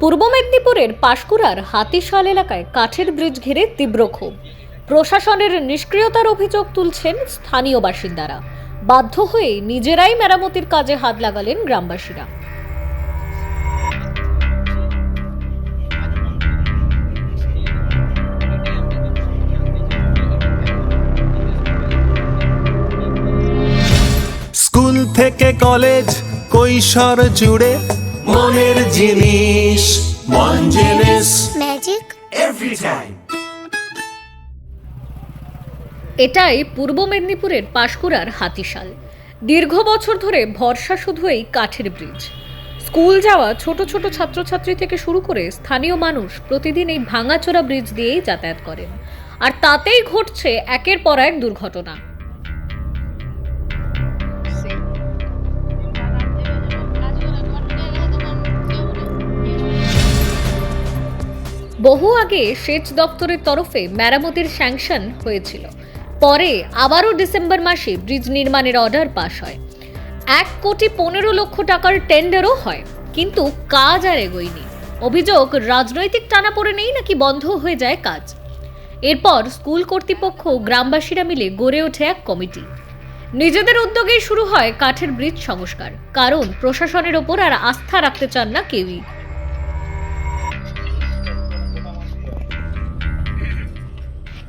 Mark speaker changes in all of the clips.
Speaker 1: পূর্ব মেদিনীপুরের পাশকুড়ার হাতিশাল এলাকায় কাঠের ব্রিজ ঘিরে তীব্র ক্ষোভ। প্রশাসনের নিষ্ক্রিয়তার অভিযোগ তুলছেন স্থানীয় বাসিন্দারা। বাধ্য হয়ে নিজেরাই মেরামতির কাজে হাত লাগালেন গ্রামবাসীরা।
Speaker 2: স্কুল থেকে কলেজ কৈশোর জুড়ে মনের জিনিস মন জিনিস
Speaker 3: ম্যাজিক
Speaker 2: এভরি টাইম
Speaker 1: এটাই পূর্ব মেদিনীপুরের পাশকুড়ার হাতিশাল। দীর্ঘ বছর ধরে ভরসা শুধু এই কাঠের ব্রিজ স্কুল যাওয়া ছোট ছোট ছাত্রছাত্রী থেকে শুরু করে স্থানীয় মানুষ প্রতিদিন এই ভাঙাচোরা ব্রিজ দিয়েই যাতায়াত করেন। আর তাতেই ঘটছে একের পর এক দুর্ঘটনা। বহু আগে সেচ দপ্তরের তরফে মেরামতির স্যাংশন হয়েছিল। পরে আবারও ডিসেম্বর মাসে ব্রিজ নির্মাণের অর্ডার পাস হয়। এক কোটি পনেরো লক্ষ টাকার টেন্ডারও হয়, কিন্তু কাজ আর এগোয়নি। অভিযোগ, রাজনৈতিক টানা পড়ে টানাপোড়েনেই নাকি বন্ধ হয়ে যায় কাজ। এরপর স্কুল কর্তৃপক্ষ গ্রামবাসীরা মিলে গড়ে ওঠে এক কমিটি। নিজেদের উদ্যোগেই শুরু হয় কাঠের ব্রিজ সংস্কার, কারণ প্রশাসনের ওপর আর আস্থা রাখতে চান না কেউই।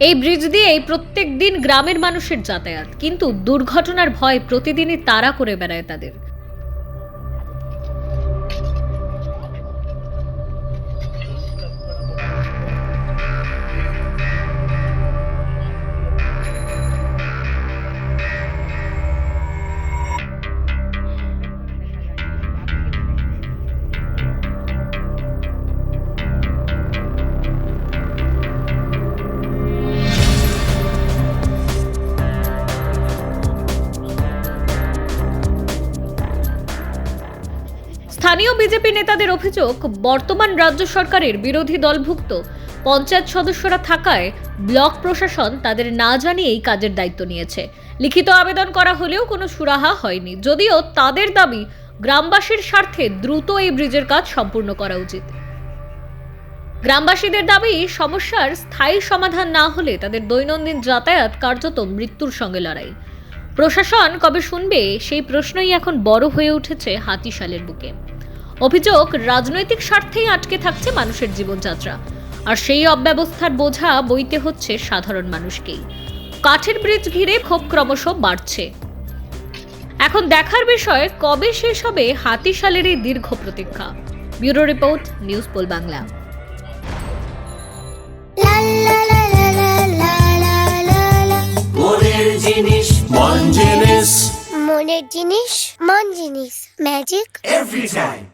Speaker 1: এই ব্রিজ দিয়েই প্রত্যেক দিন গ্রামের মানুষের যাতায়াত। কিন্তু দুর্ঘটনার ভয় প্রতিদিনই তাড়া করে বেড়ায় তাদের। স্থানীয় বিজেপি নেতাদের অভিযোগ, বর্তমান রাজ্য সরকারের বিরোধী দলভুক্ত। পঞ্চায়েত সদস্যরা থাকায় ব্লক প্রশাসন তাদের না জানিয়েই কাজের দায়িত্ব নিয়েছে। লিখিত আবেদন করা হলেও কোনো সুরাহা হয়নি। যদিও তাদের দাবি, গ্রামবাসীর স্বার্থে দ্রুত এই ব্রিজের কাজ সম্পূর্ণ করা উচিত। গ্রামবাসীদের দাবি, সমস্যার স্থায়ী সমাধান না হলে তাদের দৈনন্দিন যাতায়াত কার্যত মৃত্যুর সঙ্গে লড়াই। প্রশাসন কবে শুনবে, সেই প্রশ্নই এখন বড় হয়ে উঠেছে হাতিশালের বুকে। অভিযোগ রাজনৈতিক স্বার্থেই আটকে থাকছে মানুষের জীবনযাত্রা। আর সেই অব্যবস্থার বোঝা বইতে হচ্ছে সাধারণ মানুষকেই। কাঠের ব্রিজ ঘিরে ক্ষোভ ক্রমশ বাড়ছে। এখন দেখার বিষয় কবে শেষ হবে হাতিশালের এই দীর্ঘ প্রতীক্ষা? Bureau report news pole Bangla.
Speaker 2: জিনিস মন জিনিস।
Speaker 3: মনের জিনিস মন জিনিস। ম্যাজিক।
Speaker 2: Every time